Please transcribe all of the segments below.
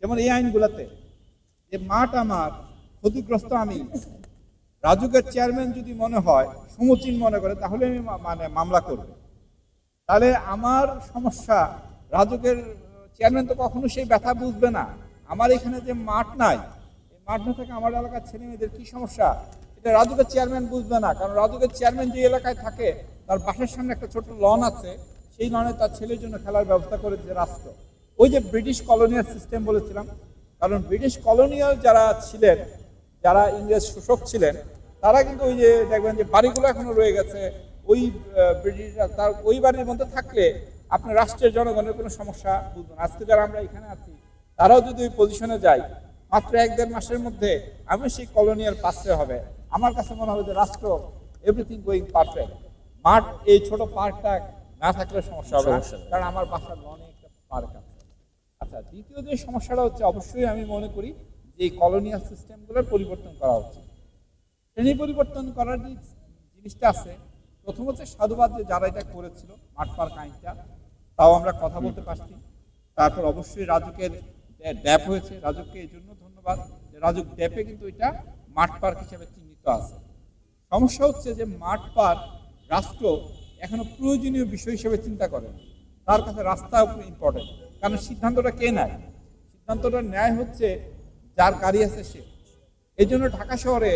যেমন এই আইনগুলোতে যে মাঠ আমার, ক্ষতিগ্রস্ত আমি, রাজুকের চেয়ারম্যান যদি মনে হয়, সমুচীন মনে করে, তাহলে আমি মানে মামলা করব। তাহলে আমার সমস্যা, রাজুকের চেয়ারম্যান তো কখনো সেই ব্যথা বুঝবে না। আমার এখানে যে মাঠ নাই, এই মাঠ না থাকে আমার এলাকার ছেলে মেয়েদের কি সমস্যা? এটা রাজুকের চেয়ারম্যান বুঝবে না, কারণ রাজুকের চেয়ারম্যান যে এলাকায় থাকে, তার বাসার সামনে একটা ছোট লন আছে, সেই লনে তার ছেলের জন্য খেলার ব্যবস্থা করেছে রাষ্ট্র। ওই যে ব্রিটিশ কলোনিয়াল সিস্টেম বলেছিলাম কারণ ব্রিটিশ কলোনিয়াল যারা ছিলেন যারা ইংরেজ শোষক ছিলেন তারা কিন্তু ওই যে দেখবেন যে বাড়িগুলো এখনও রয়ে গেছে ওই ব্রিটিশরা তার ওই বাড়ির মধ্যে থাকলে আপনার রাষ্ট্রের জনগণের কোনো সমস্যা বুঝবেন আজকে যারা আমরা এখানে আছি তারাও যদি ওই পজিশনে যায় মাত্র এক দেড় মাসের মধ্যে আমি সেই কলোনিয়াল পাশে হবে। আমার কাছে মনে হবে যে রাষ্ট্র এভরিথিং গোয়িং পারফেক্ট মাঠ এই ছোট পার্কটা না থাকলে সমস্যা হবে। কারণ আমার বাসার লনে একটা পার্ক আছে। আচ্ছা দ্বিতীয় যে সমস্যাটা হচ্ছে অবশ্যই আমি মনে করি যে এই কলোনিয়াল সিস্টেমগুলোর পরিবর্তন করা উচিত। শ্রেণি পরিবর্তন করার যে জিনিসটা আছে প্রথম হচ্ছে সাধুবাদ যে যারা এটা করেছিল মাঠ পার্ক আইনটা তাও আমরা কথা বলতে পারছি। তারপর অবশ্যই রাজুকের ড্যাপ হয়েছে রাজুককে এই জন্য ধন্যবাদ যে রাজুক ড্যাপে কিন্তু এটা মাঠ পার্ক হিসেবে চিহ্নিত আছে। সমস্যা হচ্ছে যে মাঠ পার্ক রাষ্ট্র এখনও প্রয়োজনীয় বিষয় হিসেবে চিন্তা করে তার কাছে রাস্তা ইম্পর্টেন্ট কারণ সিদ্ধান্তটা কে নেয়? সিদ্ধান্তটা ন্যায় হচ্ছে যার গাড়ি আছে সে। এই জন্য ঢাকা শহরে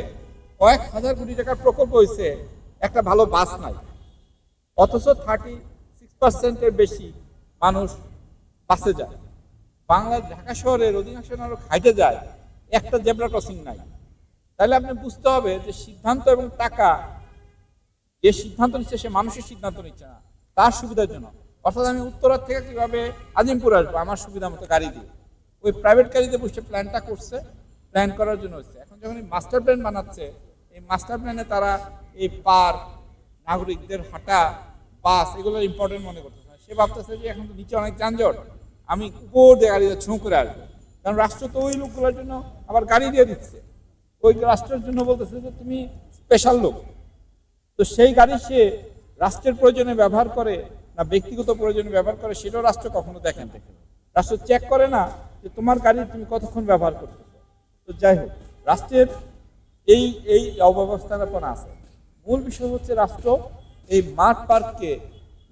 কয়েক হাজার কোটি টাকার প্রকল্প হয়েছে, একটা ভালো বাস নাই। অথচ থার্টি সিক্স পার্সেন্টের বেশি মানুষ বাসে যায়। বাংলা ঢাকা শহরের অধিকাংশ মানুষ খাইতে যায়, একটা জেব্রা ক্রসিং নাই। তাহলে আপনি বুঝতে হবে যে সিদ্ধান্ত এবং টাকা, যে সিদ্ধান্ত নিচ্ছে সে মানুষের সিদ্ধান্ত নিচ্ছে না, তার সুবিধার জন্য। অর্থাৎ আমি উত্তরার থেকে কীভাবে আজিমপুর আসব? আমার সুবিধা মতো গাড়ি দিয়ে। ওই প্রাইভেট গাড়িতে বসে প্ল্যানটা করছে প্ল্যান করার জন্য হচ্ছে। এখন যখন এই মাস্টার প্ল্যান বানাচ্ছে, এই মাস্টার প্ল্যানে তারা এই পার্ক নাগরিকদের হাঁটা বাস এগুলো ইম্পর্টেন্ট মনে করতেছে। সে ভাবতেছে যে এখন তো নিচে অনেক যানজট, আমি উপর দিয়ে গাড়িতে ছুঁ করে আসব। কারণ রাষ্ট্র তো ওই লোকগুলোর জন্য আবার গাড়ি দিয়ে দিচ্ছে। ওই রাষ্ট্রের জন্য বলতেছে যে তুমি স্পেশাল লোক। তো সেই গাড়ি সে রাষ্ট্রের প্রয়োজনে ব্যবহার করে না ব্যক্তিগত প্রয়োজনে ব্যবহার করে সেটাও রাষ্ট্র কখনো দেখেন রাষ্ট্র চেক করে না যে তোমার গাড়ি তুমি কতক্ষণ ব্যবহার করতেছো তো যাই হোক, রাষ্ট্রের এই এই অব্যবস্থাপনা আছে। মূল বিষয় হচ্ছে রাষ্ট্র এই মাঠ পার্ককে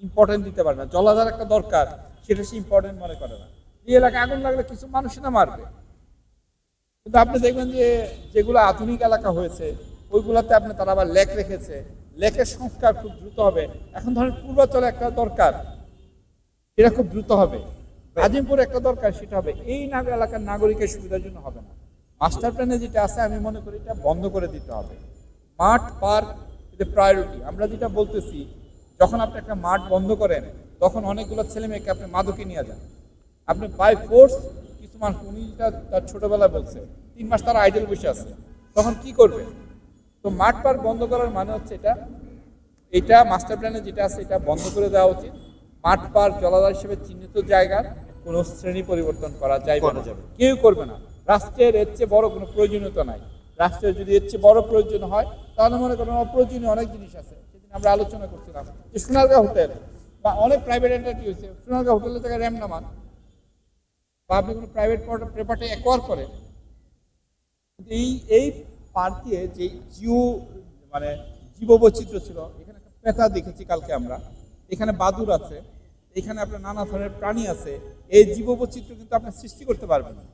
ইম্পর্টেন্ট দিতে পারে না। জলাধার একটা দরকার, সেটা সে ইম্পর্টেন্ট মনে করে না। এই এলাকায় আগুন লাগলে কিছু মানুষ না মারবে। কিন্তু আপনি দেখবেন যে যেগুলো আধুনিক এলাকা হয়েছে, ওইগুলোতে আপনি তারা আবার লেক রেখেছে লেকের সংস্কার খুব দ্রুত হবে। এখন ধরেন পূর্বাচলে একটা দরকার। এটা খুব দ্রুত হবে। আজিমপুর একটা দরকার সেটা হবে এই নাগ এলাকার নাগরিকের সুবিধার জন্য হবে না। মাস্টার প্ল্যানে যেটা আছে আমি মনে করি এটা বন্ধ করে দিতে হবে। মাঠ পার্ক এটা প্রায়োরিটি আমরা যেটা বলতেছি যখন আপনি একটা মাঠ বন্ধ করেন তখন অনেকগুলো ছেলে মেয়েকে আপনি মাদকে নিয়ে যান। আপনি বাই ফোর্স কিছু মানুষ উনি তার ছোটবেলায় বলছে তিন মাস তারা আইডল বসে আছে। তখন কি করবে? তো মাঠ পার্ক বন্ধ করার মানে হচ্ছে এটা এটা মাস্টার প্ল্যানে যেটা আছে এটা বন্ধ করে দেওয়া উচিত। মাঠ পার্ক জলাধার হিসেবে চিহ্নিত জায়গার কোনো শ্রেণি পরিবর্তন করা করা না। যাবে। কেউ করবে না। রাষ্ট্রের এর চেয়ে বড় কোনো প্রয়োজনীয়তা নাই। রাষ্ট্রের যদি এর চেয়ে বড় প্রয়োজন হয় তাহলে মনে করেন অপ্রয়োজনীয় অনেক জিনিস আছে সেদিন আমরা আলোচনা করছিলাম। যে সোনারগাঁ হোটেল বা অনেক প্রাইভেট এন্টারটি হয়েছে। সোনারগাঁ হোটেলের জায়গায় র্যাম নামান বা আপনি কোনো প্রাইভেট পেপারটা অ্যাকোয়ার করেন। এই এই পার্কে যে জিও মানে জীববৈচিত্র্য ছিল, এখানে একটা পেঁচা দেখেছি কালকে আমরা। এখানে বাদুর আছে, এখানে আপনার নানা ধরনের প্রাণী আছে। এই জীববৈচিত্র্য কিন্তু আপনি সৃষ্টি করতে পারবেন না।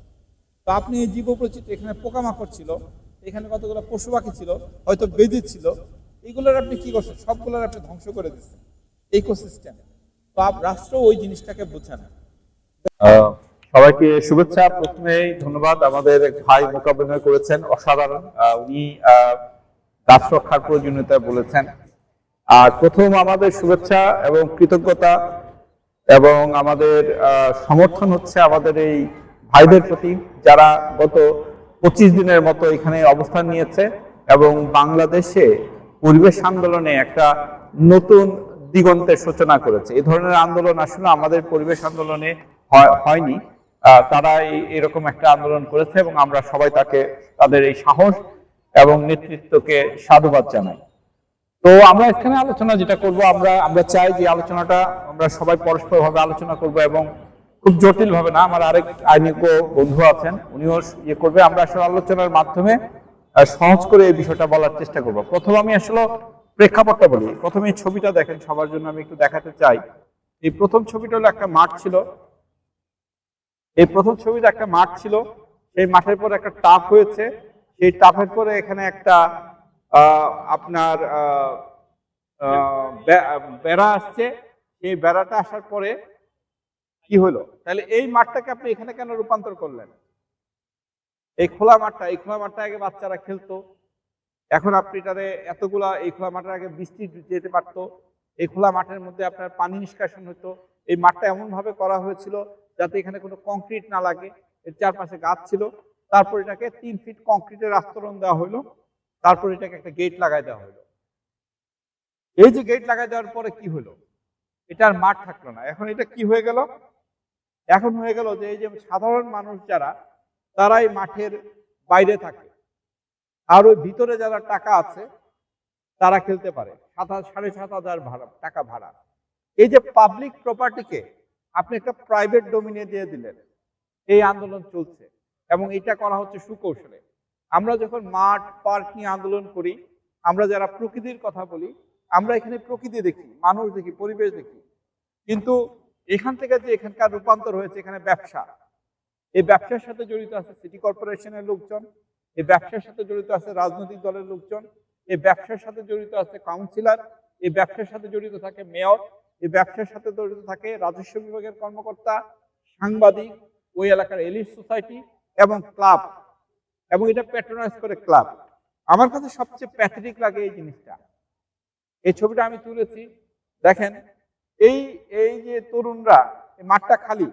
তো আপনি এই জীববৈচিত্র্য এখানে পোকামাকড় ছিল, এখানে কতগুলো পশু পাখি ছিল, হয়তো বেদি ছিল, এগুলোর আপনি কি করছেন? সবগুলোর আপনি ধ্বংস করে দিচ্ছেন। ইকোসিস্টেম তো রাষ্ট্র ওই জিনিসটাকে বোঝে না। সবাইকে শুভেচ্ছা প্রথমেই ধন্যবাদ আমাদের ভাই মোকাবিলা করেছেন, অসাধারণ। উনি গাছ রক্ষার প্রয়োজনীয়তা বলেছেন। আর প্রথম আমাদের শুভেচ্ছা এবং কৃতজ্ঞতা এবং আমাদের সমর্থন হচ্ছে আমাদের এই ভাইদের প্রতি, যারা গত পঁচিশ দিনের মতো এখানে অবস্থান নিয়েছে এবং বাংলাদেশে পরিবেশ আন্দোলনে একটা নতুন দিগন্তের সূচনা করেছে। এই ধরনের আন্দোলন আসলে আমাদের পরিবেশ আন্দোলনে হয়- হয়নি। আহ, তারা এই- এরকম একটা আন্দোলন করেছে এবং আমরা সবাই তাকে তাদের এই সাহস এবং নেতৃত্বকে সাধুবাদ জানাই। তো আমরা এখানে আলোচনা যেটা করব আমরা আমরা চাই যে আলোচনাটা আমরা সবাই পরস্পর ভাবে আলোচনা করব এবং খুব জটিল ভাবে না আমার আরেক আইনিজ্ঞ বন্ধু আছেন উনিও ইয়ে করবে। আমরা আসলে আলোচনার মাধ্যমে সহজ করে এই বিষয়টা বলার চেষ্টা করব। প্রথম আমি আসলে প্রেক্ষাপটটা বলি। প্রথমে ছবিটা দেখেন সবার জন্য আমি একটু দেখাতে চাই। এই প্রথম ছবিটা হলো একটা মাঠ ছিল এই প্রথম ছবিতে একটা মাঠ ছিল। সেই মাঠের পর একটা টাপ হয়েছে। সেই টাপের পরে এখানে একটা আপনার বেড়া আসছে। সেই বেড়াটা আসার পরে কি হলো? তাহলে এই মাঠটাকে আপনি এখানে কেন রূপান্তর করলেন? এই খোলা মাঠটা, এই খোলা মাঠটা আগে বাচ্চারা খেলতো। এখন আপনি এটারে এতগুলা এই খোলা মাঠের আগে বৃষ্টি যেতে পারতো। এই খোলা মাঠের মধ্যে আপনার পানি নিষ্কাশন হতো। এই মাঠটা এমন ভাবে করা হয়েছিল যাতে এখানে কোনো কংক্রিট না লাগে। এর চারপাশে গাছ ছিল। তারপর এটাকে তিন ফিট কংক্রিটের আস্তরণ দেওয়া হলো তারপর এটাকে একটা গেট লাগাই দেওয়া হলো এই যে গেট লাগাই দেওয়ার পরে কি হলো এটা আর মাঠ থাকল না। এখন এটা কি হয়ে গেল? এখন হয়ে গেল যে, এই যে সাধারণ মানুষ যারা, তারাই মাঠের বাইরে থাকে। আর ওই ভিতরে যারা টাকা আছে, তারা খেলতে পারে। সাত সাড়ে সাত হাজার ভাড়া, টাকা ভাড়া। এই যে পাবলিক প্রপার্টিকে আপনি একটা প্রাইভেট ডোমিনে দিয়ে দিলেন। এই আন্দোলন চলছে এবং এটা করা হচ্ছে সুকৌশলে। আমরা যখন মাঠ পার্ক নিয়ে আন্দোলন করি, আমরা যারা প্রকৃতির কথা বলি, আমরা এখানে প্রকৃতি দেখি, মানুষ দেখি, পরিবেশ দেখি। কিন্তু এখান থেকে যে এখানকার রূপান্তর হয়েছে, এখানে ব্যবসা। এই ব্যবসার সাথে জড়িত আছে সিটি কর্পোরেশনের লোকজন, এই ব্যবসার সাথে জড়িত আছে রাজনৈতিক দলের লোকজন, এই ব্যবসার সাথে জড়িত আছে কাউন্সিলর এই ব্যবসার সাথে জড়িত থাকে মেয়র এই ব্যবসার সাথে জড়িত থাকে রাজস্ব বিভাগের কর্মকর্তা, সাংবাদিক, ওই এলাকার এলিট সোসাইটি এবং ক্লাব। এবং এটা প্যাট্রোনাইজ করে ক্লাব। আমার কাছে সবচেয়ে প্যাথেটিক লাগে এই জিনিসটা। এই ছবিটা আমি তুলেছি। দেখেন, এই এই যে তরুণরা মাঠটা খালি,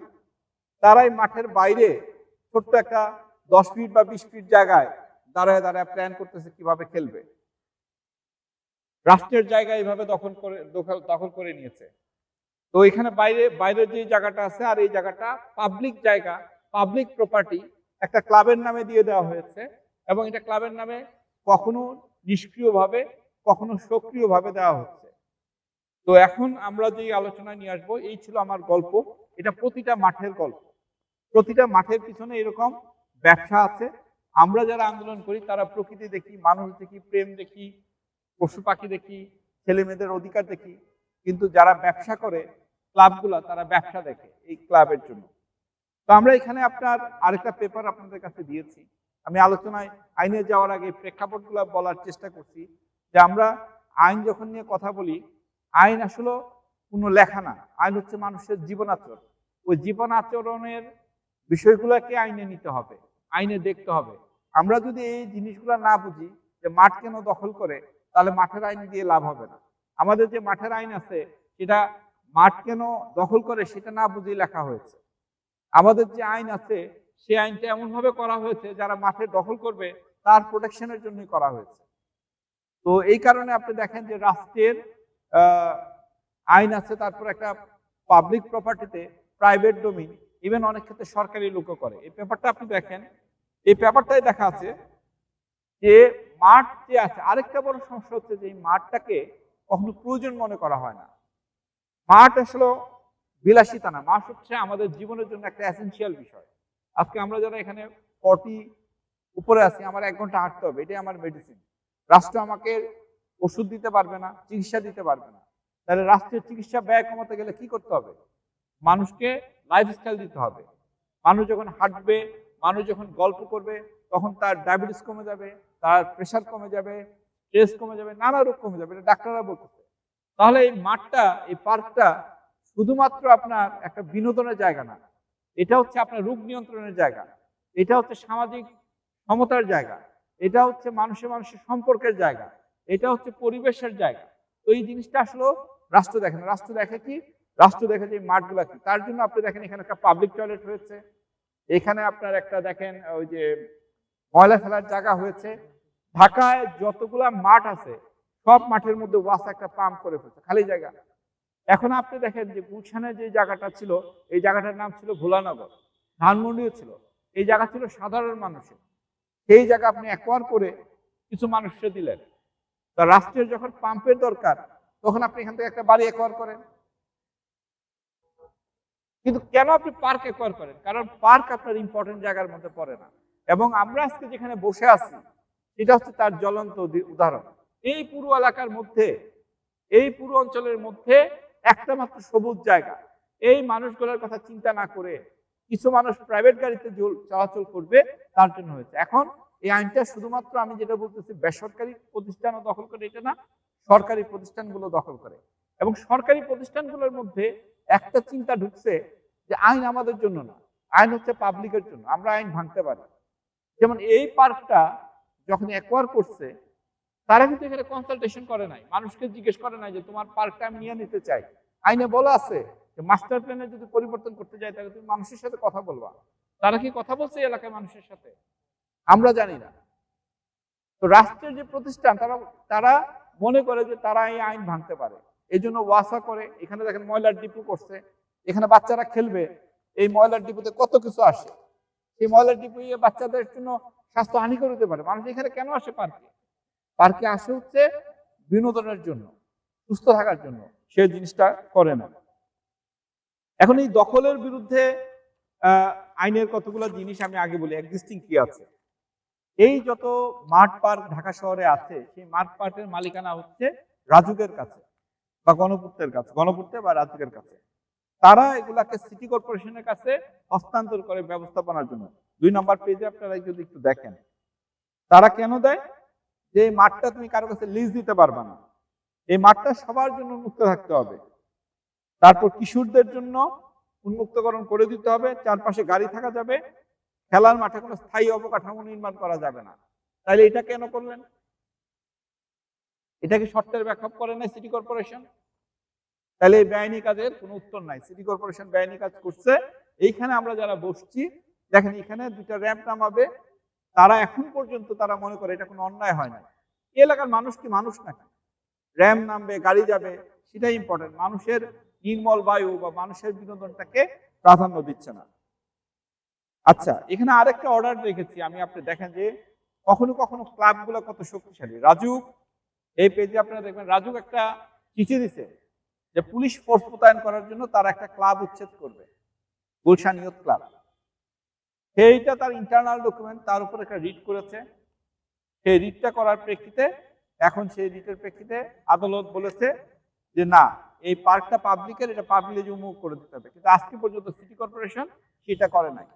তারাই মাঠের বাইরে ছোট্ট একটা দশ ফিট বা বিশ ফিট জায়গায় দাঁড়ায় দাঁড়ায় প্ল্যান করতেছে কীভাবে খেলবে। রাষ্ট্রের জায়গা এইভাবে দখল করে দখল করে নিয়েছে। তো এখানে বাইরে বাইরের যে জায়গাটা আছে, আর এই জায়গাটা পাবলিক জায়গা পাবলিক প্রপার্টি একটা ক্লাবের নামে দিয়ে দেওয়া হয়েছে এবং এটা ক্লাবের নামে কখনো নিষ্ক্রিয়ভাবে, কখনো সক্রিয়ভাবে দেওয়া হচ্ছে। তো এখন আমরা যে আলোচনায় নিয়ে আসব, এই ছিল আমার গল্প। এটা প্রতিটা মাঠের গল্প। প্রতিটা মাঠের পিছনে এরকম ব্যবসা আছে। আমরা যারা আন্দোলন করি, তারা প্রকৃতি দেখি, মানুষ দেখি, প্রেম দেখি পশু পাখি দেখি ছেলে মেয়েদের অধিকার দেখি, কিন্তু যারা ব্যবসা করে ক্লাবগুলা, তারা ব্যবসা দেখে এই ক্লাবের জন্য। তো আমরা এখানে আপনার আরেকটা পেপার আপনাদের কাছে দিয়েছি। আমি আলোচনায় আইনে যাওয়ার আগে প্রেক্ষাপটগুলো বলার চেষ্টা করছি যে আমরা আইন যখন নিয়ে কথা বলি, আইন আসলে কোনো লেখা না। আইন হচ্ছে মানুষের জীবন আচরণ ওই জীবন আচরণের বিষয়গুলোকে আইনে নিতে হবে, আইনে দেখতে হবে। আমরা যদি এই জিনিসগুলো না বুঝি যে মাঠ কেন দখল করে তাহলে মাঠের আইন দিয়ে লাভ হবে না। আমাদের যে মাঠের আইন আছে, সেটা মাঠ কেন দখল করে সেটা না বুঝে লেখা হয়েছে। আমাদের যে আইন আছে সেই আইনটা এমন ভাবে করা হয়েছে, যারা মাঠে দখল করবে, তার প্রোটেকশনের জন্যই করা হয়েছে। তো এই কারণে আপনি দেখেন যে রাষ্ট্রের আইন আছে, তারপর একটা পাবলিক প্রপার্টিতে প্রাইভেট ডোমিন ইভেন অনেক ক্ষেত্রে সরকারি লোকও করে। এই পেপারটা আপনি দেখেন, এই পেপারটাই দেখা আছে যে মাঠ যে আছে, আরেকটা বড় সমস্যা হচ্ছে যে মাঠটাকে কখনো প্রয়োজন মনে করা হয় না। মাঠ আসলে বিলাসিতা না, মাঠ হচ্ছে আমাদের জীবনের জন্য একটা এসেন্সিয়াল বিষয়। আজকে আমরা যারা এখানে ফর্টি উপরে আছি, আমার এক ঘণ্টা হাঁটতে হবে, এটাই আমার মেডিসিন রাষ্ট্র আমাকে ওষুধ দিতে পারবে না, চিকিৎসা দিতে পারবে না। তাহলে রাষ্ট্রের চিকিৎসা ব্যয় কমাতে গেলে কি করতে হবে? মানুষকে লাইফস্টাইল দিতে হবে। মানুষ যখন হাঁটবে, মানুষ যখন গল্প করবে, তখন তার ডায়াবেটিস কমে যাবে তার প্রেশার কমে যাবে স্ট্রেস কমে যাবে, নানা রোগ কমে যাবে, এটা ডাক্তাররা বলতেছে। তাহলে এই মাঠটা, এই পার্কটা শুধুমাত্র আপনার একটা বিনোদনের জায়গা না, এটা হচ্ছে আপনার রোগ নিয়ন্ত্রণের জায়গা, এটা হচ্ছে সামাজিক সমতার জায়গা, এটা হচ্ছে মানুষের মানুষের সম্পর্কের জায়গা, এটা হচ্ছে পরিবেশের জায়গা। তো এই জিনিসটা আসলে রাষ্ট্র দেখে না। রাষ্ট্র দেখে কি? রাষ্ট্র দেখে যে মাঠগুলা কি? তার জন্য আপনি দেখেন এখানে একটা পাবলিক টয়লেট হয়েছে, এখানে আপনার একটা দেখেন ওই যে ময়লা ফেলার জায়গা হয়েছে ঢাকায় যতগুলা মাঠ আছে, সব মাঠের মধ্যে ওয়াস একটা পাম্প করে ফেলছে, খালি জায়গা। এখন আপনি দেখেন যে গুলশানের যে জায়গাটা ছিল, এই জায়গাটার নাম ছিল ভোলানগর, ধানমন্ডিও ছিল। এই জায়গা ছিল সাধারণ মানুষের। সেই জায়গা আপনি একবার করে কিছু মানুষকে দিলেন। তা রাষ্ট্রের যখন পাম্পের দরকার, তখন আপনি এখান থেকে একটা বাড়ি অ্যাকোয়ার করেন। কিন্তু কেন আপনি পার্ক একোয়ার করেন? কারণ পার্ক আপনার ইম্পর্টেন্ট জায়গার মধ্যে পড়ে না। এবং আমরা আজকে যেখানে বসে আছি এটা হচ্ছে তার জ্বলন্ত উদাহরণ। এই পুরো এলাকার মধ্যে, এই পুরো অঞ্চলের মধ্যে একটা মাত্র সবুজ জায়গা। এই মানুষগুলোর কথা চিন্তা না করে কিছু মানুষ প্রাইভেট গাড়িতে চলাচল করবে, তার জন্য হয়েছে। এখন এই আইনটা শুধুমাত্র আমি যেটা বলতেছি, বেসরকারি প্রতিষ্ঠানও দখল করে, এটা না, সরকারি প্রতিষ্ঠানগুলো দখল করে। এবং সরকারি প্রতিষ্ঠানগুলোর মধ্যে একটা চিন্তা ঢুকছে যে আইন আমাদের জন্য না। আইন হচ্ছে পাবলিকের জন্য, আমরা আইন ভাঙতে পারি যেমন এই পার্কটা যখন একোয়ার করছে, তারা কিন্তু এখানে কনসালটেশন করে নাই। মানুষকে জিজ্ঞেস করে নাই যে, তোমার পার্কটা টাইম নিয়ে নিতে চাই। আইনে বলা আছে যে মাস্টার প্ল্যানে যদি পরিবর্তন করতে যায় তাহলে তুমি মানুষের সাথে কথা বলবা। তারা কি কথা বলছে এলাকায় মানুষের সাথে? আমরা জানি না। তো রাষ্ট্রের যে প্রতিষ্ঠান, তারা তারা মনে করে যে, তারা এই আইন ভাঙতে পারে। এই জন্য ওয়াসা করে, এখানে দেখেন ময়লার ডিপু করছে। এখানে বাচ্চারা খেলবে। এই ময়লার ডিপুতে কত কিছু আসে। সেই ময়লার ডিপু বাচ্চাদের জন্য স্বাস্থ্য হানিকর হতে পারে। মানুষ এখানে কেন আসে পার্কে পার্কে আসে হচ্ছে বিনোদনের জন্য, সুস্থ থাকার জন্য। সে জিনিসটা করে না। এখন এই দখলের বিরুদ্ধে আইনের কতগুলো জিনিস আমি আগে বলি এক্সিস্টিং কি আছে? এই যত মাঠ পার্ক ঢাকা শহরে আছে, সেই মাঠ পার্কের মালিকানা হচ্ছে রাজুকের কাছে বা গণপূর্তের কাছে, গণপূর্তে বা রাজুকের কাছে। তারা এগুলাকে সিটি কর্পোরেশনের কাছে হস্তান্তর করে ব্যবস্থাপনার জন্য। দুই নম্বর পেজে আপনারা যদি একটু দেখেন, তারা কেন দেয়? যে এই মাঠটা তুমি কারও কাছে লিজ দিতে পারবে না। এই মাঠটা সবার জন্য উন্মুক্ত থাকতে হবে। তারপর কিশোরদের জন্য উন্মুক্তকরণ করে দিতে হবে। চারপাশে গাড়ি থাকা যাবে। খেলার মাঠে কোনো স্থায়ী অবকাঠামো নির্মাণ করা যাবে না। তাহলে এটা কেন করলেন? এটা কি শর্তের ব্যাখ্যা করে নাই সিটি কর্পোরেশন তাহলে এই বেআইনি কাজের কোনো উত্তর নাই। সিটি কর্পোরেশন বেআইনি কাজ করছে। এইখানে আমরা যারা বসছি দেখেন, এখানে দুইটা র্যাম্প নামাবে তারা এখন পর্যন্ত তারা মনে করে এটা কোনো অন্যায় হয় না। এলাকার মানুষ কি মানুষ নাকি র্যাম নামবে, গাড়ি যাবে, সেটাই ইম্পর্টেন্ট মানুষের নির্মল বায়ু বা মানুষের বিনোদনটাকে প্রাধান্য দিচ্ছে না। আচ্ছা এখানে আরেকটা অর্ডার রেখেছি আমি আপনি দেখেন যে কখনো কখনো ক্লাবগুলো কত শক্তিশালী। রাজুক এই পেজে আপনারা দেখবেন রাজুক একটা চিঠি দিছে যে পুলিশ ফোর্স মোতায়েন করার জন্য তারা একটা ক্লাব উচ্ছেদ করবে। Gulshan youth club. সেইটা তার ইন্টারনাল ডকুমেন্ট তার উপর একটা রিট করেছে। সেই রিটটা করার প্রেক্ষিতে এখন সেই রিটের প্রেক্ষিতে আদালত বলেছে যে, না, এই পার্কটা পাবলিকের এটা পাবলিক উন্মুখ করে দিতে হবে। কিন্তু আজকে পর্যন্ত সিটি কর্পোরেশন সেটা করে নাই।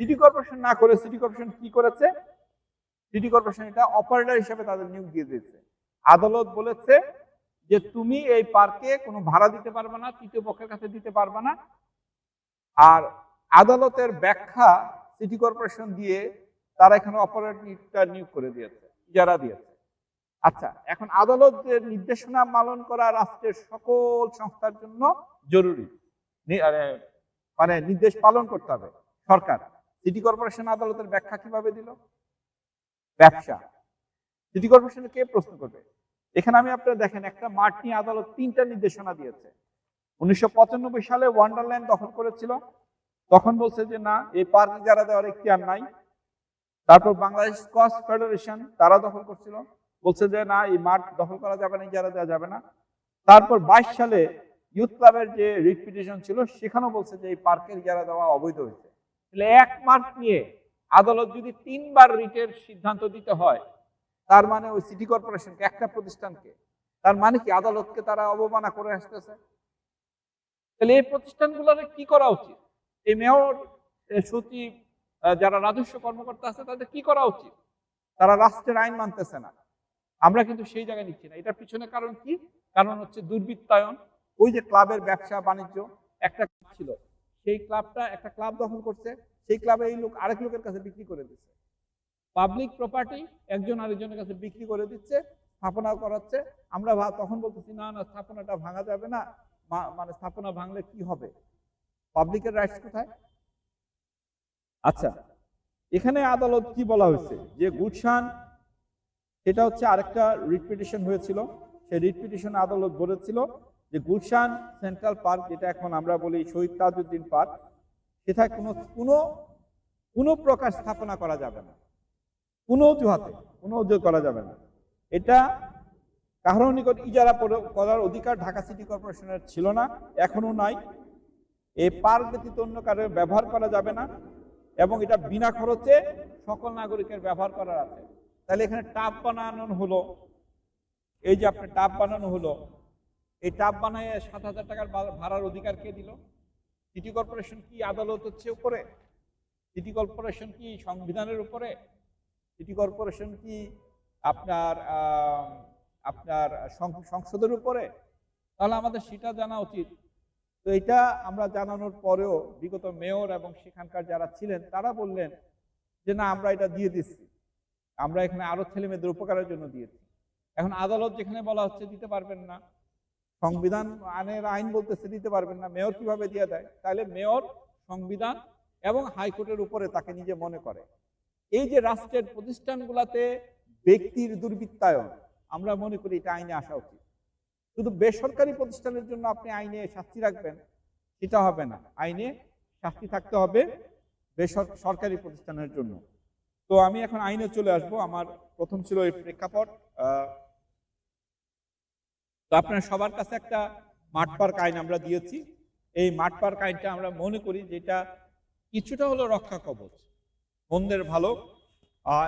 সিটি কর্পোরেশন না করে সিটি কর্পোরেশন কি করেছে? সিটি কর্পোরেশন এটা অপারেটর হিসেবে তাদের নিয়োগ দিয়ে দিয়েছে। আদালত বলেছে যে, তুমি এই পার্কে কোনো ভাড়া দিতে পারবে না, তৃতীয় পক্ষের কাছে দিতে পারবে না। আর আদালতের ব্যাখ্যা সিটি কর্পোরেশন দিয়ে তারা এখানে অপারেটর নিয়োগ করে দিয়েছে, ইজারা দিয়েছে। আচ্ছা এখন আদালতের নির্দেশনা পালন করা রাষ্ট্রের সকল সংস্থার জন্য জরুরি। মানে নির্দেশ পালন করতে হবে। সরকার, সিটি কর্পোরেশন আদালতের ব্যাখ্যা কীভাবে দিল? ব্যবসা। সিটি কর্পোরেশন কে প্রশ্ন করবে? এখানে আমি আপনারা দেখেন, একটা মাঠ নিয়ে আদালত তিনটা নির্দেশনা দিয়েছে। উনিশশো পঁচানব্বই সালে ওয়ান্ডারল্যান্ড দখল করেছিল। তখন বলছে যে, না, এই পার্ক যারা দেওয়ার এখতিয়ার নাই। তারপর বাংলাদেশ স্কচ ফেডারেশন তারা দখল করছিল। বলছে যে, না, এই মাঠ দখল করা যাবে না যারা দেওয়া যাবে না। তারপর বাইশ সালে ইউথ ক্লাবের যে রিট পিটিশন ছিল, সেখানেও বলছে যে, এই পার্কের যারা দেওয়া অবৈধ হয়েছে। তাহলে এক মার্ক নিয়ে আদালত যদি তিনবার রিটের সিদ্ধান্ত দিতে হয়, তার মানে ওই সিটি কর্পোরেশনকে, একটা প্রতিষ্ঠানকে, তার মানে কি আদালতকে তারা অবমাননা করে আসতেছে? তাহলে এই প্রতিষ্ঠানগুলোর কি করা উচিত? এই মেয়র সচিব যারা রাজস্ব কর্মকর্তা আছে, তাদের কি করা উচিত? তারা রাষ্ট্রের আইন মানতেছে না। আমরা কিন্তু সেই জায়গায় নিচ্ছি না। এটার পিছনে কারণ কি? কারণ হচ্ছে দুর্বৃত্তায়ন। ওই যে ক্লাবের ব্যবসা, বাণিজ্য, একটা ছিল। সেই ক্লাবটা একটা ক্লাব দখল করছে। সেই ক্লাবে এই লোক আরেক লোকের কাছে বিক্রি করে দিচ্ছে। পাবলিক প্রপার্টি একজন আরেকজনের কাছে বিক্রি করে দিচ্ছে স্থাপনা করাচ্ছে। আমরা তখন বলতেছি, না না, স্থাপনাটা ভাঙা যাবে না। মানে স্থাপনা ভাঙলে কি হবে? পাবলিকের রাইটস কোথায়? আচ্ছা এখানে আদালত কি বলা হয়েছে? যে গুলশান সেটা হচ্ছে আরেকটা রিট পিটিশন হয়েছিল। সেই রিট আদালত বলেছিল যে গুলশান সেন্ট্রাল পার্ক, যেটা এখন আমরা বলি শহীদ তাজউদ্দিন পার্ক সেটা কোনো কোনো কোনো প্রকার স্থাপনা করা যাবে না। কোনো অজুহাতে, কোনো অজুহাত করা যাবে না। এটা কারোর নিকট ইজারা করার অধিকার ঢাকা সিটি কর্পোরেশনের ছিল না এখনও নাই। এই পার্ক ব্যতীত অন্য কারও ব্যবহার করা যাবে না এবং এটা বিনা খরচে সকল নাগরিকের ব্যবহার করার আছে। তাহলে এখানে টাব বানানো হলো, এই যে আপনার টাব বানানো হলো, এই টাব বানায় সাত হাজার টাকার ভাড়ার অধিকার কে দিল? সিটি কর্পোরেশন কি আদালত হচ্ছে উপরে? সিটি কর্পোরেশন কি সংবিধানের উপরে? সিটি কর্পোরেশন কি আপনার আপনার সংসদের উপরে? তাহলে আমাদের সেটা জানা উচিত। তো এটা আমরা জানানোর পরেও বিগত মেয়র এবং সেখানকার যারা ছিলেন, তারা বললেন যে না, আমরা এটা দিয়ে দিচ্ছি। আমরা এখানে আরও ছেলে মেয়েদের উপকারের জন্য দিয়েছি। এখন আদালত যেখানে বলা হচ্ছে দিতে পারবেন না। সংবিধান আইনের আইন বলতেছে দিতে পারবেন না। মেয়র কীভাবে দিয়ে দেয়? তাহলে মেয়র, সংবিধান এবং হাইকোর্টের উপরে তাকে নিজে মনে করে। এই যে রাষ্ট্রের প্রতিষ্ঠানগুলোতে ব্যক্তির দুর্বৃত্তায়ন, আমরা মনে করি এটা আইনে আসা উচিত। শুধু বেসরকারি প্রতিষ্ঠানের জন্য আপনি আইনে শাস্তি রাখবেন, সেটা হবে না। আইনে শাস্তি থাকতে হবে বেসর- সরকারি প্রতিষ্ঠানের জন্য। তো আমি এখন আইনে চলে আসব। আমার প্রথম ছিল এই প্রেক্ষাপট। তো আপনার সবার কাছে একটা মাঠ পার্ক আইন আমরা দিয়েছি। এই মাঠ পার্ক আইনটা আমরা মনে করি যে এটা কিছুটা হলো রক্ষা কবচ। মন্দের ভালো।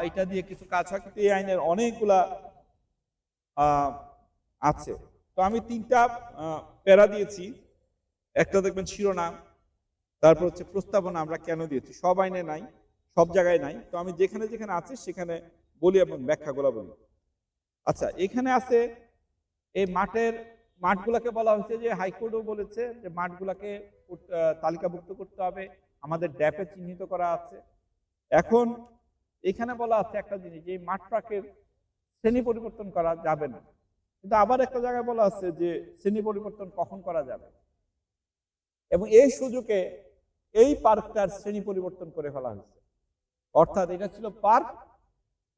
এটা দিয়ে কিছু কাজ হয়। কিন্তু এই আইনের অনেকগুলা আছে। তো আমি তিনটা প্যারা দিয়েছি। একটা দেখবেন শিরোনাম, তারপর হচ্ছে প্রস্তাবনা আমরা কেন দিয়েছি? সব আইনে নাই, সব জায়গায় নাই। তো আমি যেখানে যেখানে আছে, সেখানে বলি এবং ব্যাখ্যাগুলো বলি। আচ্ছা এখানে আছে এই মাঠের, মাঠগুলোকে বলা হয়েছে যে হাইকোর্টও বলেছে যে মাঠগুলোকে তালিকাভুক্ত করতে হবে। আমাদের ড্যাপে চিহ্নিত করা আছে। এখন এখানে বলা আছে একটা জিনিস, যে মাঠ শ্রেণি পরিবর্তন করা যাবে না। কিন্তু আবার একটা জায়গায় বলা আছে যে শ্রেণি পরিবর্তন কখন করা যাবে? এবং এই সুযোগে এই পার্কটার শ্রেণি পরিবর্তন করে ফেলা হয়েছে। অর্থাৎ এটা ছিল পার্ক।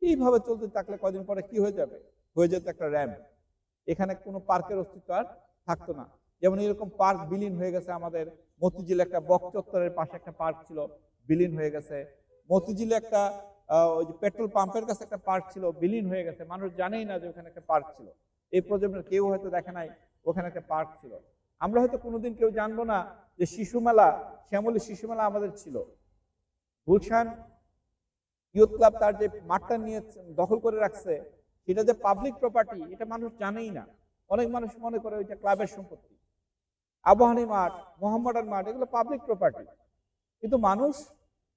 এইভাবে চলতে থাকলে কদিন পরে কি হয়ে যাবে? হয়ে যেত একটা র্যাম্প এখানে কোনো পার্কের অস্তিত্ব আর থাকতো না। যেমন এরকম পার্ক বিলীন হয়ে গেছে আমাদের। মতিঝিল একটা বক চত্বরের পাশে একটা পার্ক ছিল, বিলীন হয়ে গেছে। মতিঝিলে একটা ওই যে পেট্রোল পাম্পের কাছে একটা পার্ক ছিল, বিলীন হয়ে গেছে। মানুষ জানেই না যে ওখানে একটা পার্ক ছিল। এই প্রজন্মের কেউ হয়তো দেখে নাই, ওখানে একটা পার্ক ছিল। আমরা হয়তো কোনোদিন কেউ জানব না যে শিশু মেলা, শ্যামলী শিশু মেলা আমাদের ছিল। গুলশান ইউথ ক্লাব তার যে মাঠটা নিয়ে দখল করে রাখছে, সেটা যে পাবলিক প্রপার্টি এটা মানুষ জানেই না। অনেক মানুষ মনে করে ওইটা ক্লাবের সম্পত্তি। আবাহানি মাঠ মোহাম্মদান মাঠ, এগুলো পাবলিক প্রপার্টি কিন্তু মানুষ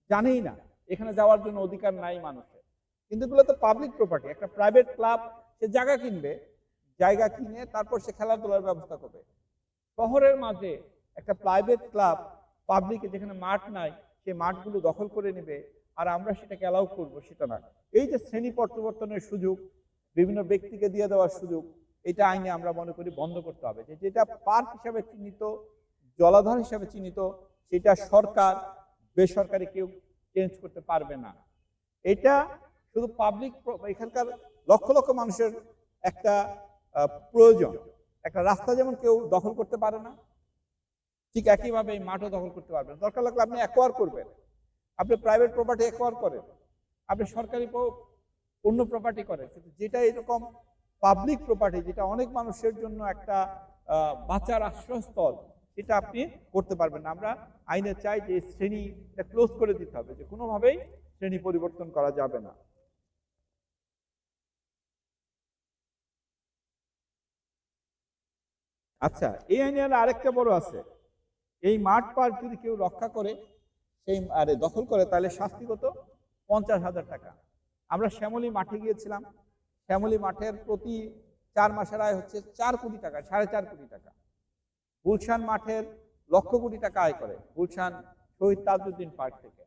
জানেই না, এখানে যাওয়ার জন্য অধিকার নাই মানুষের। কিন্তু এগুলো তো পাবলিক প্রপার্টি একটা প্রাইভেট ক্লাব সে জায়গা কিনবে জায়গা কিনে তারপর সে খেলাধুলার ব্যবস্থা করবে। শহরের মাঝে একটা প্রাইভেট ক্লাব পাবলিকে যেখানে মাঠ নাই সেই মাঠগুলো দখল করে নেবে আর আমরা সেটাকে অ্যালাউ করব, সেটা না। এই যে শ্রেণি পরিবর্তনের সুযোগ, বিভিন্ন ব্যক্তিকে দিয়ে দেওয়ার সুযোগ, এটা আইনে আমরা মনে করি বন্ধ করতে হবে। যে যেটা পার্ক হিসাবে চিহ্নিত, জলাধার হিসাবে চিহ্নিত, সেটা সরকার, বেসরকারি কেউ চেঞ্জ করতে পারবে না। এটা শুধু পাবলিক এখানকার লক্ষ লক্ষ মানুষের একটা প্রয়োজন। একটা রাস্তা যেমন কেউ দখল করতে পারে না, ঠিক একইভাবে এই মাঠও দখল করতে পারবেন দরকার লাগলে আপনি অ্যাকোয়ার করবেন। আপনি প্রাইভেট প্রপার্টি অ্যাকোয়ার করেন। আপনি সরকারি অন্য প্রপার্টি করেন। কিন্তু যেটা এরকম পাবলিক প্রপার্টি যেটা অনেক মানুষের জন্য একটা বাঁচার আশ্রয়স্থল সেটা আপনি করতে পারবেন না। আমরা আইনে চাই যে শ্রেণীটা ক্লোজ করে দিতে হবে, যে কোনোভাবেই শ্রেণি পরিবর্তন করা যাবে না। আচ্ছা এই আইনে আরেকটা বড় আছে। এই মাঠ পার্ক যদি কেউ রক্ষা করে, সেই আরে দখল করে, তাহলে শাস্তি কত? পঞ্চাশ হাজার টাকা। আমরা শ্যামলী মাঠে গিয়েছিলাম। শ্যামলী মাঠের প্রতি চার মাসের আয় হচ্ছে চার কোটি টাকা, সাড়ে চার কোটি টাকা। গুলশান মাঠের লক্ষ কোটি টাকা আয় করে, গুলশান শহীদ তাজউদ্দিন পার্ক থেকে।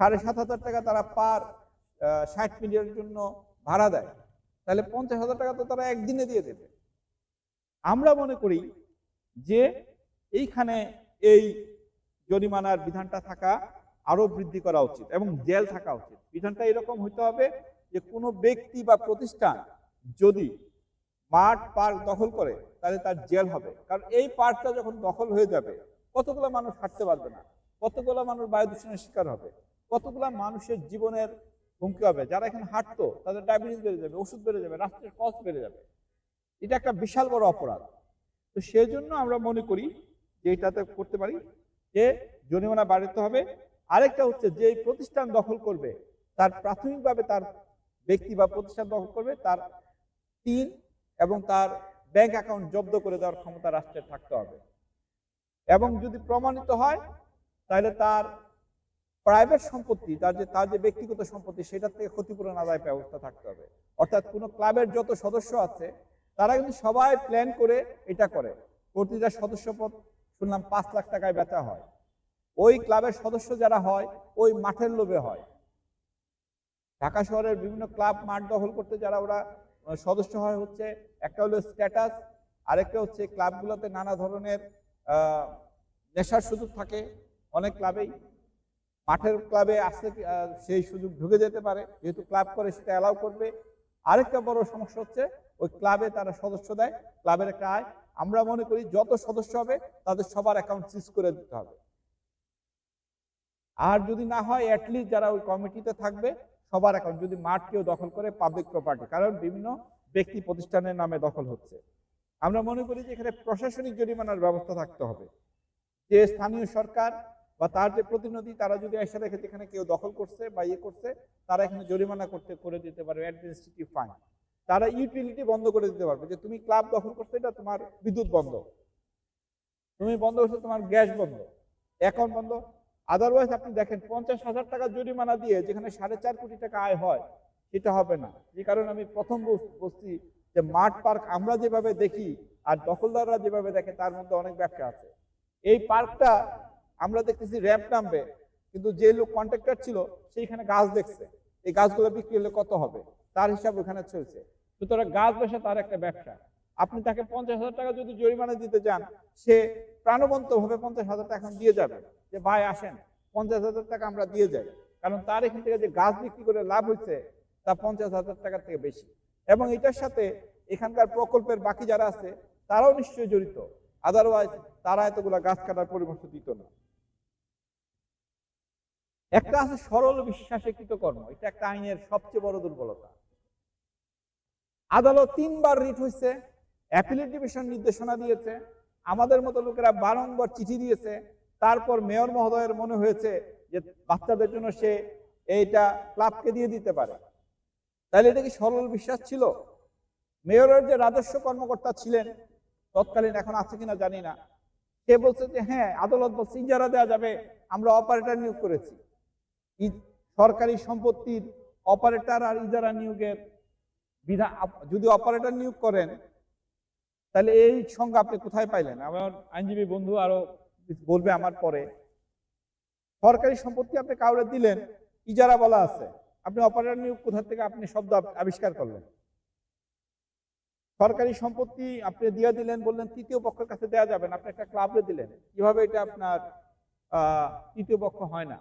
সাড়ে সাত হাজার টাকা তারা পার ষাট মিনিটের জন্য ভাড়া দেয়। তাহলে পঞ্চাশ হাজার টাকা তো তারা একদিনে দিয়ে দেবে। আমরা মনে করি যে এইখানে এই জরিমানার বিধানটা থাকা আরও বৃদ্ধি করা উচিত এবং জেল থাকা উচিত। বিধানটা এরকম হইতে হবে যে কোনো ব্যক্তি বা প্রতিষ্ঠান যদি মাঠ, পার্ক দখল করে, তাহলে তার জেল হবে। কারণ এই পার্কটা যখন দখল হয়ে যাবে, কতগুলো মানুষ হাঁটতে পারবে না, কতগুলো মানুষ বায়ু দূষণের শিকার হবে, কতগুলো মানুষের জীবনের হুমকি হবে। যারা এখানে হাঁটতো, তাদের ডায়াবেটিস বেড়ে যাবে, ওষুধ বেড়ে যাবে, রাষ্ট্রের কস্ট বেড়ে যাবে। এটা একটা বিশাল বড় অপরাধ। তো সেই জন্য আমরা মনে করি যেটাতে করতে পারি যে জরিমানা বাড়াতে হবে। আরেকটা হচ্ছে যে প্রতিষ্ঠান দখল করবে, তার প্রাথমিকভাবে তার ব্যক্তি বা প্রতিষ্ঠান দখল করবে, তার তিন এবং তার ব্যাংক অ্যাকাউন্ট জব্দ করে দেওয়ার ক্ষমতা রাষ্ট্রের থাকতে হবে। এবং যদি প্রমাণিত হয়, তাহলে তার প্রাইভেট সম্পত্তি, তার যে তার যে ব্যক্তিগত সম্পত্তি, সেটার থেকে ক্ষতিপূরণ আদায় ব্যবস্থা থাকতে হবে। অর্থাৎ কোনো ক্লাবের যত সদস্য আছে তারা কিন্তু সবাই প্ল্যান করে এটা করে। প্রতিটা সদস্যপদ শুনলাম পাঁচ লাখ টাকায় বেচা হয়। ওই ক্লাবের সদস্য যারা হয়, ওই মাঠের লোভে হয়। ঢাকা শহরের বিভিন্ন ক্লাব মাঠ দখল করতে যারা ওরা সদস্য হয় হচ্ছে, একটা হলো স্ট্যাটাস আরেকটা হচ্ছে ক্লাবগুলোতে নানা ধরনের নেশার সুযোগ থাকে অনেক ক্লাবেই। মাঠের ক্লাবে আসতে সেই সুযোগ ঢুকে যেতে পারে, যেহেতু ক্লাব করে সেটা অ্যালাউ করবে। আরেকটা বড় সমস্যা হচ্ছে ওই ক্লাবে তারা সদস্য দেয়, ক্লাবের একটা আয়। আমরা মনে করি যত সদস্য হবে, তাদের সবার অ্যাকাউন্ট সিজ করে দিতে হবে। আর যদি না হয় অ্যাটলিস্ট যারা ওই কমিটিতে থাকবে, সবার অ্যাকাউন্ট যদি মাঠ কেউ দখল করে পাবলিক প্রপার্টি কারণ বিভিন্ন ব্যক্তি প্রতিষ্ঠানের নামে দখল হচ্ছে। আমরা মনে করি যে এখানে প্রশাসনিক জরিমানার ব্যবস্থা থাকতে হবে। যে স্থানীয় সরকার বা তার যে প্রতিনিধি, তারা যদি এসে দেখে যেখানে কেউ দখল করছে বা ইয়ে করছে, তারা এখানে জরিমানা করতে, করে দিতে পারবে অ্যাডমিনিস্ট্রেটিভ ফাইন তারা ইউটিলিটি বন্ধ করে দিতে পারবে। যে তুমি ক্লাব দখল করছ, এটা তোমার বিদ্যুৎ বন্ধ। তুমি বন্ধ করছ, তোমার গ্যাস বন্ধ। অ্যাকাউন্ট বন্ধ। আদারওয়াইজ আপনি দেখেন, পঞ্চাশ হাজার টাকা জরিমানা দিয়ে যেখানে সাড়ে চার কোটি টাকা আয় হয়, সেটা হবে না। যে কারণে আমি প্রথম বলছি যে মাঠ পার্ক আমরা যেভাবে দেখি আর দখলদাররা যেভাবে দেখে, তার মধ্যে অনেক ব্যবসা আছে। এই পার্কটা আমরা দেখতেছি র্যাম্প নামবে, কিন্তু যে লোক কন্ট্রাক্টর ছিল, সেইখানে গাছ দেখছে। এই গাছগুলো বিক্রি হলে কত হবে? তার হিসাব ওখানে চলছে। সুতরাং গাছ বেচা তার একটা ব্যবসা। আপনি তাকে পঞ্চাশ হাজার টাকা যদি জরিমানা দিতে চান, সে প্রাণবন্ত ভাবে পঞ্চাশ হাজার টাকা এখন দিয়ে যাবে। যে ভাই, আসেন, পঞ্চাশ হাজার টাকা আমরা দিয়ে যাই। কারণ তার এখান থেকে যে গাছ বিক্রি করে লাভ হচ্ছে তা পঞ্চাশ হাজার টাকার থেকে বেশি। এবং এটার সাথে এখানকার প্রকল্পের বাকি যারা আছে, তারাও নিশ্চয়ই জড়িত। আদারওয়াইজ তারা এতগুলা গাছ কাটার পরামর্শ দিত না। একটা আছে সরল বিশ্বাসে কৃতকর্ম। এটা একটা আইনের সবচেয়ে বড় দুর্বলতা। আদালত তিনবার রিট হয়েছে অ্যাপিলেট ডিভিশন নির্দেশনা দিয়েছে, আমাদের মতো লোকেরা বারংবার চিঠি দিয়েছে, তারপর মেয়র মহোদয়ের মনে হয়েছে যে বাচ্চাদের জন্য সে এইটা ক্লাবকে দিয়ে দিতে পারে। তাহলে এটা কি সরল বিশ্বাস ছিল? মেয়রের যে রাজস্ব কর্মকর্তা ছিলেন, তৎকালীন এখন আছে কিনা জানি না। সে বলছে যে হ্যাঁ আদালত বলছে, ইজারা দেওয়া যাবে, আমরা অপারেটর নিয়োগ করেছি। সরকারি সম্পত্তির অপারেটর আর ইজারা নিয়োগের বিধান যদি অপারেটর নিয়োগ করেন, তাহলে এই সংজ্ঞা আপনি কোথায় পাইলেন? আমার আইনজীবী বন্ধু আরও বলবে আমার পরে। সরকারি সম্পত্তি আপনি কাউরে দিলেন, ইজারা বলা আছে। আপনি অপারেটর নিয়োগ কোথা থেকে আপনি শব্দ আবিষ্কার করলেন? সরকারি সম্পত্তি আপনি দিয়ে দিলেন বললেন, তৃতীয় পক্ষের কাছে দেওয়া যাবে না, আপনি একটা ক্লাবে দিলেন। কীভাবে এটা আপনার তৃতীয় পক্ষ হয় না?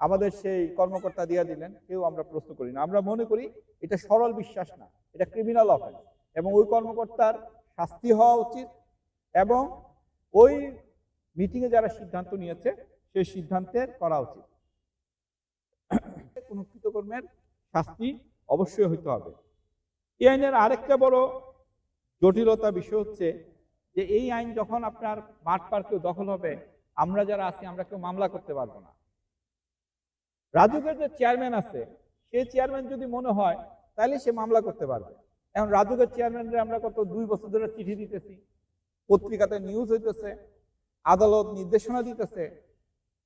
আমাদের সেই কর্মকর্তা দিয়ে দিলেন, কেউ আমরা প্রশ্ন করি না। আমরা মনে করি এটা সরল বিশ্বাস না, এটা ক্রিমিনাল অফেন্স এবং ওই কর্মকর্তার শাস্তি হওয়া উচিত এবং ওই মিটিংয়ে যারা সিদ্ধান্ত নিয়েছে, সেই সিদ্ধান্তের করা উচিত। কোন কৃতকর্মের শাস্তি অবশ্যই হইতে হবে। এই আইনের আরেকটা বড় জটিলতা বিষয় হচ্ছে যে এই আইন যখন আপনার মাঠ পার্কেও দখল হবে, আমরা যারা আছি, আমরা কেউ মামলা করতে পারব না। রাজুকের যে চেয়ারম্যান আছে, সেই চেয়ারম্যান যদি মনে হয়, তাহলে সে মামলা করতে পারবে। এখন রাজুকের চেয়ারম্যানরা আমরা কত দুই বছর ধরে চিঠি দিতেছি, পত্রিকাতে নিউজ হইতেছে, আদালত নির্দেশনা দিতেছে।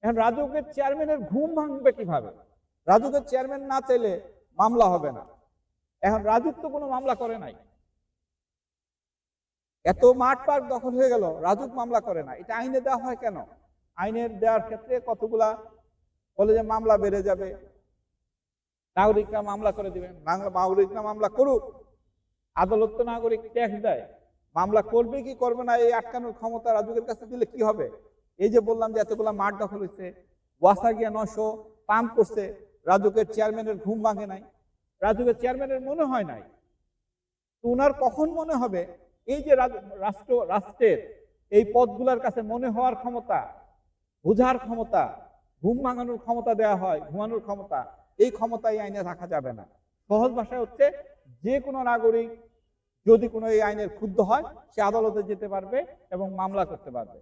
এখন রাজুকের চেয়ারম্যানের ঘুম ভাঙবে কীভাবে? রাজুকের চেয়ারম্যান না চাইলে মামলা হবে না। এখন রাজুক তো কোনো মামলা করে নাই। এত মাঠ পার্ক দখল হয়ে গেল, রাজুক মামলা করে না। এটা আইনে দেওয়া হয় কেন? আইনের দেওয়ার ক্ষেত্রে কতগুলা বলে যে মামলা বেড়ে যাবে। নাগরিকরা মামলা করে দিবেন। নাগ- নাগরিকরা মামলা করুক। আদালত তো নাগরিক ট্যাক্স দেয়। মামলা করবে কি করবে না, এই আটকানোর ক্ষমতা রাজুকের কাছে দিলে কি হবে? এই যে বললাম যে এতগুলা মাঠ দখল হয়েছে ওয়াসা গিয়া নশো পাম্প করছে, রাজুকের চেয়ারম্যানের ঘুম ভাঙে নাই। রাজুকের চেয়ারম্যানের মনে হয় নাই। উনার কখন মনে হবে? এই যে রাষ্ট্র রাষ্ট্রের এই পদগুলার কাছে মনে হওয়ার ক্ষমতা, বোঝার ক্ষমতা ঘুম ভাঙানোর ক্ষমতা দেওয়া হয়, ঘুমানোর ক্ষমতা, এই ক্ষমতা এই আইনে রাখা যাবে না। সহজ ভাষায় হচ্ছে, যে কোনো নাগরিক যদি কোনো এই আইনের ক্ষুব্ধ হয়, সে আদালতে যেতে পারবে এবং মামলা করতে পারবে।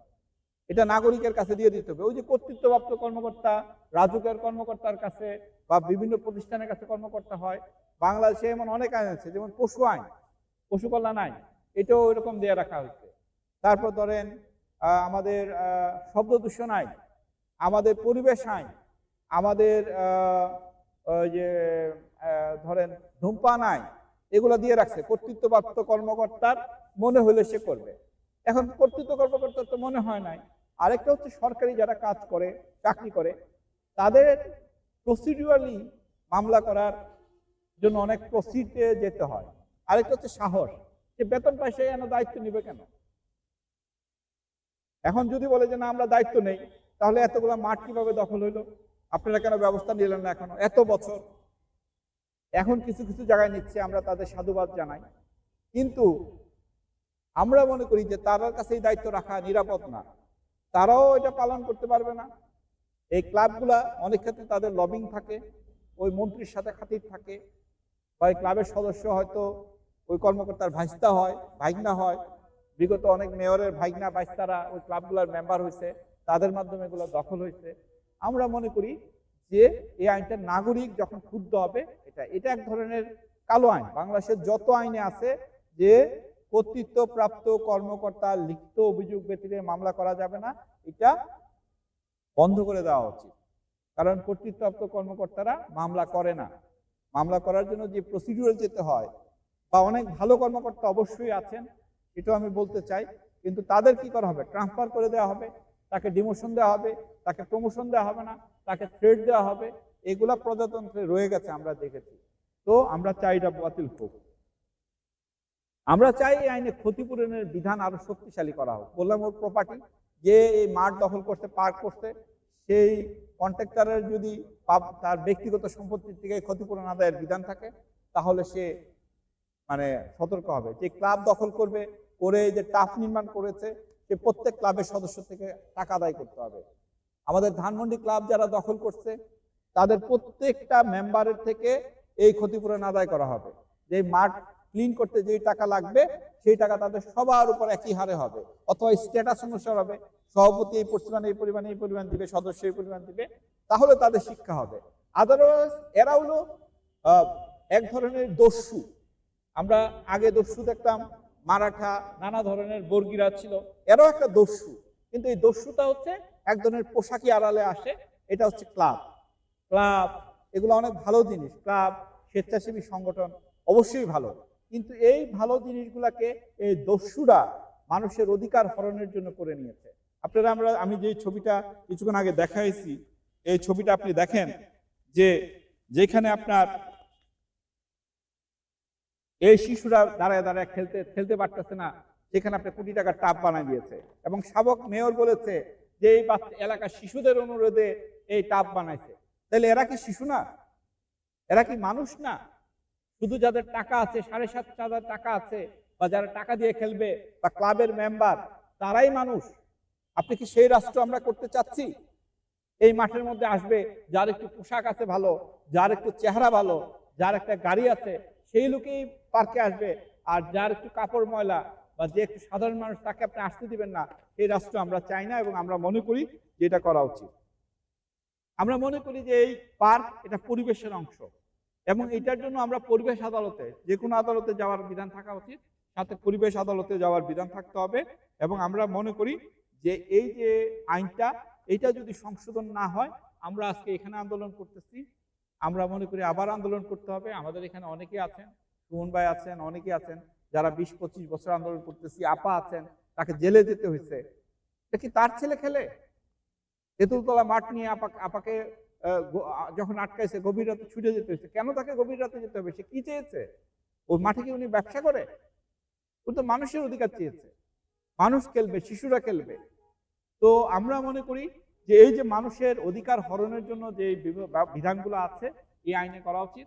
এটা নাগরিকের কাছে দিয়ে দিতে হবে। ওই যে কর্তৃত্বপ্রাপ্ত কর্মকর্তা রাজুকের কর্মকর্তার কাছে বা বিভিন্ন প্রতিষ্ঠানের কাছে কর্মকর্তা হয়। বাংলাদেশে এমন অনেক আইন আছে, যেমন পশু আইন, পশু কল্যাণ আইন, এটাও এরকম দিয়ে রাখা হয়েছে। তারপর ধরেন আমাদের শব্দ দূষণ আইন আমাদের পরিবেশ আইন, আমাদের যে ধরেন ধূমপান আইন, এগুলো দিয়ে রাখছে। কর্তৃত্বপ্রাপ্ত কর্মকর্তার মনে হলে সে করবে। এখন কর্তৃত্ব কর্মকর্তার তো মনে হয় নাই। আরেকটা হচ্ছে সরকারি যারা কাজ করে, চাকরি করে, তাদের প্রসিডিউরালি মামলা করার জন্য অনেক প্রসিডে যেতে হয়। আরেকটা হচ্ছে সাহস। যে বেতন পায়, সে এনে দায়িত্ব নিবে কেন? এখন যদি বলে যে না, আমরা দায়িত্ব নেই তাহলে এতগুলো মাঠ কীভাবে দখল হইল? আপনারা কেন ব্যবস্থা নিলেন না এখনও? এত বছর। এখন কিছু কিছু জায়গায় নিচ্ছে, আমরা তাদের সাধুবাদ জানাই। কিন্তু আমরা মনে করি যে তার কাছে এই দায়িত্ব রাখা নিরাপদ না। তারাও এটা পালন করতে পারবে না। এই ক্লাবগুলা অনেক ক্ষেত্রে তাদের লবিং থাকে, ওই মন্ত্রীর সাথে খাতির থাকে, বা এই ক্লাবের সদস্য হয়তো ওই কর্মকর্তার ভাইস্তা হয়, ভাইগনা হয়। বিগত অনেক মেয়রের ভাইগনা, ভাইস্তারা ওই ক্লাবগুলোর মেম্বার হয়েছে তাদের মাধ্যমে এগুলো দখল হয়েছে। আমরা মনে করি যে এই আইনটা নাগরিক যখন ক্ষুব্ধ হবে, এটা এটা এক ধরনের কালো আইন। বাংলাদেশের যত আইনে আছে যে কর্তৃত্বপ্রাপ্ত কর্মকর্তা লিখিত অভিযোগ ব্যতিরে মামলা করা যাবে না, এটা বন্ধ করে দেওয়া উচিত। কারণ কর্তৃত্বপ্রাপ্ত কর্মকর্তারা মামলা করে না। মামলা করার জন্য যে প্রসিডিউরে যেতে হয়, বা অনেক ভালো কর্মকর্তা অবশ্যই আছেন, এটাও আমি বলতে চাই। কিন্তু তাদের কি করা হবে? ট্রান্সফার করে দেওয়া হবে। তাকে ডিমোশন দেওয়া হবে, তাকে প্রমোশন দেওয়া হবে না, তাকে থ্রেড দেওয়া হবে, এগুলা প্রজাতন্ত্রে রয়ে গেছে আমরা দেখেছি। তো আমরা চাই এটা বাতিল হোক। আমরা চাই এই আইনে ক্ষতিপূরণের বিধান আরও শক্তিশালী করা হোক। বললাম ওর প্রপার্টি যে এই মাঠ দখল করতে পার্ক করতে সেই কন্ট্রাক্টরের যদি তার ব্যক্তিগত সম্পত্তির থেকে ক্ষতিপূরণ আদায়ের বিধান থাকে, তাহলে সে মানে সতর্ক হবে। যে ক্লাব দখল করবে, করে যে টাফ নির্মাণ করেছে সে প্রত্যেক ক্লাবের সদস্য থেকে টাকা আদায় করতে হবে। আমাদের ধানমন্ডি ক্লাব যারা দখল করছে, তাদের প্রত্যেকটা মেম্বারের থেকে এই ক্ষতিপূরণ আদায় করা হবে। যে মাঠ ক্লিন করতে যেই টাকা লাগবে, সেই টাকা তাদের সবার উপর একই হারে হবে। অথবা স্ট্যাটাস অনুসার হবে। সভাপতি এই পরিমাণ এই পরিমাণ এই পরিমাণ দিবে, সদস্য এই পরিমাণ দিবে। তাহলে তাদের শিক্ষা হবে। আদারওয়াইজ এরা হলো এক ধরনের দস্যু। আমরা আগে দস্যু দেখতাম মারাঠা নানা ধরনের বর্গিরা ছিল। এরাও একটা দস্যু। কিন্তু এই দস্যুটা হচ্ছে এক ধরনের পোশাকি আড়ালে আসে। এটা হচ্ছে ক্লাব। ক্লাব। এগুলো অনেক ভালো জিনিস। ক্লাব স্বেচ্ছাসেবী সংগঠন অবশ্যই ভালো। কিন্তু এই ভালো জিনিসগুলাকে এই দস্যুরা মানুষের অধিকার হরণের জন্য করে নিয়েছে। আপনারা আমরা আমি যে ছবিটা কিছুক্ষণ আগে দেখাইছি এই ছবিটা আপনি দেখেন যে যেখানে আপনার এই শিশুরা দাঁড়ায় দাঁড়ায় খেলতে খেলতে পারতেছে না। সেখানে আপনি কোটি টাকার টাপ বানাই দিয়েছে। এবং সাবক মেয়র বলেছে যে এই এলাকার শিশুদের অনুরোধে এই টাপ বানাইছে। তাহলে এরা কি শিশু না? এরা কি মানুষ না? শুধু যাদের টাকা আছে, সাড়ে সাত হাজার টাকা আছে, বা যারা টাকা দিয়ে খেলবে, বা ক্লাবের মেম্বার, তারাই মানুষ। আপনি কি সেই রাষ্ট্র আমরা করতে চাচ্ছি? এই মাঠের মধ্যে আসবে, যার একটু পোশাক আছে ভালো, যার একটু চেহারা ভালো, যার একটা গাড়ি আছে সেই লোকেই পার্কে আসবে। আর যার একটু কাপড় ময়লা বা যে একটু সাধারণ মানুষ, তাকে আপনি আসতে দিবেন না। এই রাষ্ট্র আমরা চাই না এবং আমরা মনে করি যে এটা করা উচিত। আমরা মনে করি যে এই পার্ক এটা পরিবেশের অংশ এবং এটার জন্য আমরা পরিবেশ আদালতে, যে কোনো আদালতে যাওয়ার বিধান থাকা উচিত। সাথে পরিবেশ আদালতে যাওয়ার বিধান থাকতে হবে এবং আমরা মনে করি যে এই যে আইনটা, এটা যদি সংশোধন না হয়, আমরা আজকে এখানে আন্দোলন করতেছি। আমরা মনে করি আবার আন্দোলন করতে হবে। আমাদের এখানে অনেকে আছেন, সুমন ভাই আছেন, অনেকে আছেন, যারা বিশ, পঁচিশ বছর আন্দোলন করতেছি, আপা আছেন, তাকে জেলে যেতে হয়েছে। এটা কি তার ছেলে খেলে? তেঁতুলতলা মাঠ নিয়ে আপা, আপাকে যখন আটকাইছে, গভীর রাতে ছুটে যেতে হয়েছে। কেন তাকে গভীর রাতে যেতে হবে? সে কি চেয়েছে? ওই মাঠে কি উনি ব্যবসা করে? ও তো মানুষের অধিকার চেয়েছে। মানুষ খেলবে, শিশুরা খেলবে। তো আমরা মনে করি যে এই যে মানুষের অধিকার হরণের জন্য যে বিধানগুলো আছে এই আইনে করা উচিত।